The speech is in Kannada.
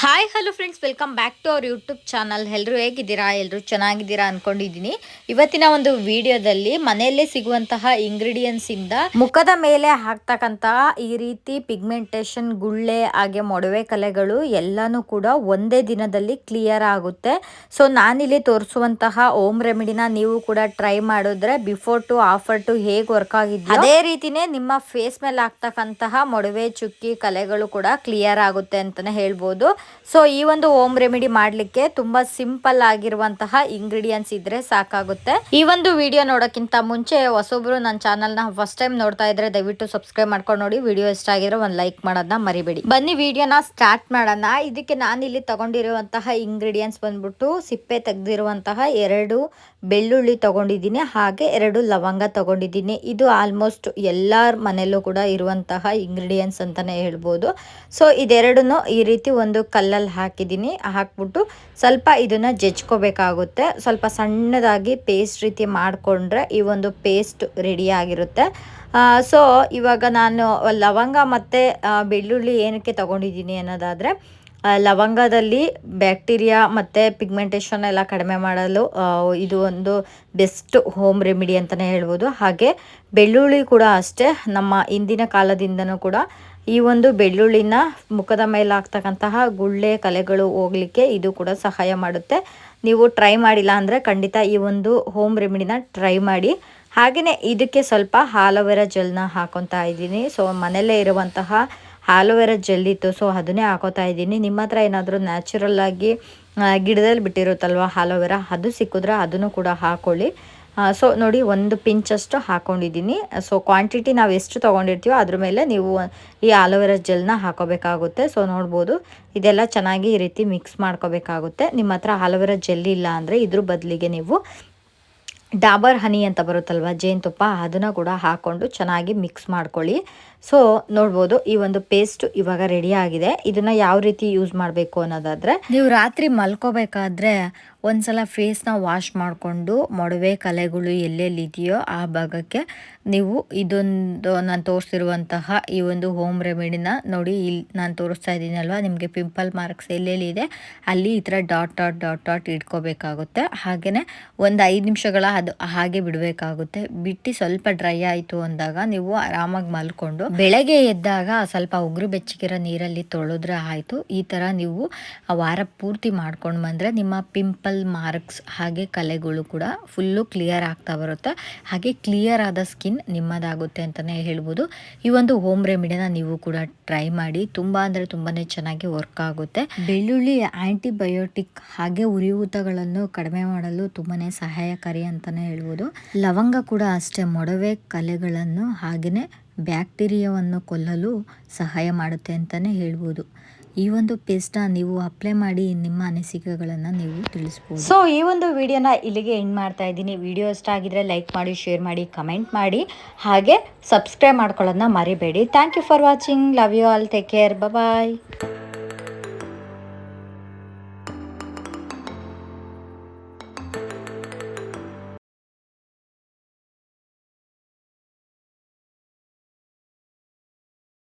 Hi hello friends welcome back to our YouTube channel ಎಲ್ಲರೂ ಹೇಗಿದ್ದೀರಾ? ಎಲ್ಲರೂ ಚೆನ್ನಾಗಿದ್ದೀರಾ ಅಂದ್ಕೊಂಡಿದ್ದೀನಿ ಇವತ್ತಿನ ಒಂದು ವಿಡಿಯೋದಲ್ಲಿ ಮನೆಯಲ್ಲೇ ಸಿಗುವಂತಹ ಇಂಗ್ರೀಡಿಯೆಂಟ್ಸಿಂದ ಮುಖದ ಮೇಲೆ ಹಾಕ್ತಕ್ಕಂತಹ ಈ ರೀತಿ ಪಿಗ್ಮೆಂಟೇಷನ್ ಗುಳ್ಳೆ ಹಾಗೆ ಮೊಡವೆ ಕಲೆಗಳು ಎಲ್ಲನೂ ಕೂಡ ಒಂದೇ ದಿನದಲ್ಲಿ ಕ್ಲಿಯರ್ ಆಗುತ್ತೆ. ಸೊ ನಾನಿಲ್ಲಿ ತೋರಿಸುವಂತಹ ಓಮ್ ರೆಮಿಡಿನ ನೀವು ಕೂಡ ಟ್ರೈ ಮಾಡಿದ್ರೆ ಬಿಫೋರ್ ಟು ಆಫರ್ ಟು ಹೇಗೆ ವರ್ಕ್ ಆಗಿದ್ದು ಅದೇ ರೀತಿನೇ ನಿಮ್ಮ ಫೇಸ್ ಮೇಲೆ ಹಾಕ್ತಕ್ಕಂತಹ ಮೊಡವೆ ಚುಕ್ಕಿ ಕಲೆಗಳು ಕೂಡ ಕ್ಲಿಯರ್ ಆಗುತ್ತೆ ಅಂತಾನೆ ಹೇಳ್ಬೋದು. ಸೊ ಈ ಒಂದು ಹೋಮ್ ರೆಮಿಡಿ ಮಾಡಲಿಕ್ಕೆ ತುಂಬಾ ಸಿಂಪಲ್ ಆಗಿರುವಂತಹ ಇಂಗ್ರೀಡಿಯೆಂಟ್ಸ್ ಇದ್ರೆ ಸಾಕಾಗುತ್ತೆ. ಈ ಒಂದು ವಿಡಿಯೋ ನೋಡೋಕ್ಕಿಂತ ಮುಂಚೆ ಹೊಸೊಬ್ರು ನನ್ನ ಚಾನಲ್ನ ಫಸ್ಟ್ ಟೈಮ್ ನೋಡ್ತಾ ಇದ್ರೆ ದಯವಿಟ್ಟು ಸಬ್ಸ್ಕ್ರೈಬ್ ಮಾಡ್ಕೊಂಡು ನೋಡಿ. ವಿಡಿಯೋ ಇಷ್ಟ ಆಗಿದ್ರೆ ಒಂದು ಲೈಕ್ ಮಾಡೋದನ್ನ ಮರಿಬೇಡಿ. ಬನ್ನಿ ವಿಡಿಯೋನ ಸ್ಟಾರ್ಟ್ ಮಾಡೋಣ. ಇದಕ್ಕೆ ನಾನು ಇಲ್ಲಿ ತಗೊಂಡಿರುವಂತಹ ಇಂಗ್ರೀಡಿಯೆಂಟ್ಸ್ ಬಂದ್ಬಿಟ್ಟು ಸಿಪ್ಪೆ ತೆಗೆದಿರುವಂತಹ ಎರಡು ಬೆಳ್ಳುಳ್ಳಿ ತಗೊಂಡಿದ್ದೀನಿ, ಹಾಗೆ ಎರಡು ಲವಂಗ ತಗೊಂಡಿದ್ದೀನಿ. ಇದು ಆಲ್ಮೋಸ್ಟ್ ಎಲ್ಲರ ಮನೆಯಲ್ಲೂ ಕೂಡ ಇರುವಂತಹ ಇಂಗ್ರೀಡಿಯೆಂಟ್ಸ್ ಅಂತಾನೆ ಹೇಳ್ಬೋದು. ಸೊ ಇದೆರಡನ್ನು ಈ ರೀತಿ ಒಂದು ಕಲ್ಲಲ್ಲಿ ಹಾಕಿದ್ದೀನಿ. ಹಾಕ್ಬಿಟ್ಟು ಸ್ವಲ್ಪ ಇದನ್ನು ಜಜ್ಕೋಬೇಕಾಗುತ್ತೆ. ಸ್ವಲ್ಪ ಸಣ್ಣದಾಗಿ ಪೇಸ್ಟ್ ರೀತಿ ಮಾಡಿಕೊಂಡ್ರೆ ಈ ಒಂದು ಪೇಸ್ಟ್ ರೆಡಿ ಆಗಿರುತ್ತೆ. ಸೊ ಇವಾಗ ನಾನು ಲವಂಗ ಮತ್ತು ಬೆಳ್ಳುಳ್ಳಿ ಏನಕ್ಕೆ ತಗೊಂಡಿದ್ದೀನಿ ಅನ್ನೋದಾದರೆ ಲವಂಗದಲ್ಲಿ ಬ್ಯಾಕ್ಟೀರಿಯಾ ಮತ್ತು ಪಿಗ್ಮೆಂಟೇಷನ್ ಎಲ್ಲ ಕಡಿಮೆ ಮಾಡಲು ಇದು ಒಂದು ಬೆಸ್ಟ್ ಹೋಮ್ ರೆಮಿಡಿ ಅಂತಲೇ ಹೇಳ್ಬೋದು. ಹಾಗೆ ಬೆಳ್ಳುಳ್ಳಿ ಕೂಡ ಅಷ್ಟೇ. ನಮ್ಮ ಇಂದಿನ ಕಾಲದಿಂದನೂ ಕೂಡ ಈ ಒಂದು ಬೆಳ್ಳುಳ್ಳಿನ ಮುಖದ ಮೇಲೆ ಆಗ್ತಕ್ಕಂತಹ ಗುಳ್ಳೆ ಕಲೆಗಳು ಹೋಗಲಿಕ್ಕೆ ಇದು ಕೂಡ ಸಹಾಯ ಮಾಡುತ್ತೆ. ನೀವು ಟ್ರೈ ಮಾಡಿಲ್ಲ ಅಂದರೆ ಖಂಡಿತ ಈ ಒಂದು ಹೋಮ್ ರೆಮಿಡಿನ ಟ್ರೈ ಮಾಡಿ. ಹಾಗೆಯೇ ಇದಕ್ಕೆ ಸ್ವಲ್ಪ ಆಲೋವೆರಾ ಜೆಲ್ನ ಹಾಕೊತಾ ಇದ್ದೀನಿ. ಸೊ ಮನೆಯಲ್ಲೇ ಇರುವಂತಹ ಆಲೋವೆರಾ ಜೆಲ್ ಇತ್ತು. ಸೊ ಅದನ್ನೇ ಹಾಕೋತಾ ಇದ್ದೀನಿ. ನಿಮ್ಮ ಹತ್ರ ಏನಾದರೂ ನ್ಯಾಚುರಲ್ ಆಗಿ ಗಿಡದಲ್ಲಿ ಬಿಟ್ಟಿರುತ್ತಲ್ವ ಆಲೋವೆರಾ ಅದು ಸಿಕ್ಕಿದ್ರೆ ಅದನ್ನು ಕೂಡ ಹಾಕೊಳ್ಳಿ. ಸೊ ನೋಡಿ, ಒಂದು ಪಿಂಚಷ್ಟು ಹಾಕೊಂಡಿದ್ದೀನಿ. ಸೊ ಕ್ವಾಂಟಿಟಿ ನಾವು ಎಷ್ಟು ತೊಗೊಂಡಿರ್ತೀವೋ ಅದ್ರ ಮೇಲೆ ನೀವು ಈ ಆಲೋವೆರಾ ಜೆಲ್ನ ಹಾಕೋಬೇಕಾಗುತ್ತೆ. ಸೊ ನೋಡ್ಬೋದು, ಇದೆಲ್ಲ ಚೆನ್ನಾಗಿ ಈ ರೀತಿ ಮಿಕ್ಸ್ ಮಾಡ್ಕೋಬೇಕಾಗುತ್ತೆ. ನಿಮ್ಮ ಹತ್ರ ಆಲೋವೆರಾ ಜೆಲ್ ಇಲ್ಲ ಅಂದರೆ ಇದ್ರ ಬದಲಿಗೆ ನೀವು ಡಾಬರ್ ಹನಿ ಅಂತ ಬರುತ್ತಲ್ವ ಜೇನುತುಪ್ಪ ಅದನ್ನು ಕೂಡ ಹಾಕ್ಕೊಂಡು ಚೆನ್ನಾಗಿ ಮಿಕ್ಸ್ ಮಾಡ್ಕೊಳ್ಳಿ. ಸೊ ನೋಡ್ಬೋದು, ಈ ಒಂದು ಪೇಸ್ಟ್ ಇವಾಗ ರೆಡಿ ಆಗಿದೆ. ಇದನ್ನು ಯಾವ ರೀತಿ ಯೂಸ್ ಮಾಡಬೇಕು ಅನ್ನೋದಾದರೆ ನೀವು ರಾತ್ರಿ ಮಲ್ಕೋಬೇಕಾದ್ರೆ ಒಂದ್ಸಲ ಫೇಸ್ನ ವಾಶ್ ಮಾಡಿಕೊಂಡು ಮೊಡವೆ ಕಲೆಗಳು ಎಲ್ಲೆಲ್ಲಿ ಇದೆಯೋ ಆ ಭಾಗಕ್ಕೆ ನೀವು ಇದೊಂದು ನಾನು ತೋರಿಸಿರುವಂತಹ ಈ ಒಂದು ಹೋಮ್ ರೆಮಿಡಿನ ನೋಡಿ ಇಲ್ಲಿ ನಾನು ತೋರಿಸ್ತಾ ಇದ್ದೀನಿ ಅಲ್ವಾ? ನಿಮಗೆ ಪಿಂಪಲ್ ಮಾರ್ಕ್ಸ್ ಎಲ್ಲೆಲ್ಲಿ ಇದೆ ಅಲ್ಲಿ ಈ ಥರ ಡಾಟ್ ಡಾಟ್ ಡಾಟ್ ಡಾಟ್ ಇಟ್ಕೋಬೇಕಾಗುತ್ತೆ. ಹಾಗೆಯೇ ಒಂದು ಐದು ನಿಮಿಷಗಳ ಅದು ಹಾಗೆ ಬಿಡಬೇಕಾಗುತ್ತೆ. ಬಿಟ್ಟು ಸ್ವಲ್ಪ ಡ್ರೈ ಆಯಿತು ಅಂದಾಗ ನೀವು ಆರಾಮಾಗಿ ಮಲ್ಕೊಂಡು ಬೆಳಗ್ಗೆ ಎದ್ದಾಗ ಸ್ವಲ್ಪ ಉಗುರು ಬೆಚ್ಚಗಿರೋ ನೀರಲ್ಲಿ ತೊಳೆದ್ರೆ ಆಯಿತು. ಈ ಥರ ನೀವು ವಾರ ಪೂರ್ತಿ ಮಾಡ್ಕೊಂಡು ಬಂದರೆ ನಿಮ್ಮ ಪಿಂಪಲ್ ಮಾರ್ಕ್ಸ್ ಹಾಗೆ ಕಲೆಗಳು ಕೂಡ ಫುಲ್ಲು ಕ್ಲಿಯರ್ ಆಗ್ತಾ ಬರುತ್ತೆ. ಹಾಗೆ ಕ್ಲಿಯರ್ ಆದ ಸ್ಕಿನ್ ನಿಮ್ಮದಾಗುತ್ತೆ ಅಂತಲೇ ಹೇಳ್ಬೋದು. ಈ ಒಂದು ಹೋಮ್ ರೆಮಿಡಿನ ನೀವು ಕೂಡ ಟ್ರೈ ಮಾಡಿ, ತುಂಬ ಅಂದರೆ ತುಂಬಾ ಚೆನ್ನಾಗಿ ವರ್ಕ್ ಆಗುತ್ತೆ. ಬೆಳ್ಳುಳ್ಳಿ ಆ್ಯಂಟಿಬಯೋಟಿಕ್ ಹಾಗೆ ಉರಿಯೂತಗಳನ್ನು ಕಡಿಮೆ ಮಾಡಲು ತುಂಬಾ ಸಹಾಯಕಾರಿ ಅಂತಲೇ ಹೇಳ್ಬೋದು. ಲವಂಗ ಕೂಡ ಅಷ್ಟೇ ಮೊಡವೆ ಕಲೆಗಳನ್ನು ಹಾಗೆಯೇ ಬ್ಯಾಕ್ಟೀರಿಯಾವನ್ನು ಕೊಲ್ಲಲು ಸಹಾಯ ಮಾಡುತ್ತೆ ಅಂತಲೇ ಹೇಳ್ಬೋದು. ಈ ಒಂದು ಪೇಸ್ಟ್ನ ನೀವು ಅಪ್ಲೈ ಮಾಡಿ ನಿಮ್ಮ ಅನಿಸಿಕೆಗಳನ್ನು ನೀವು ತಿಳಿಸ್ಬೋದು. ಸೊ ಈ ಒಂದು ವಿಡಿಯೋನ ಇಲ್ಲಿಗೆ ಎಂಡ್ ಮಾಡ್ತಾ ಇದ್ದೀನಿ. ವಿಡಿಯೋ ಇಷ್ಟ ಆಗಿದ್ರೆ ಲೈಕ್ ಮಾಡಿ ಶೇರ್ ಮಾಡಿ ಕಮೆಂಟ್ ಮಾಡಿ. ಹಾಗೆ ಸಬ್ಸ್ಕ್ರೈಬ್ ಮಾಡ್ಕೊಳ್ಳೋದನ್ನ ಮರಿಬೇಡಿ. Thank you for watching love you all take care bye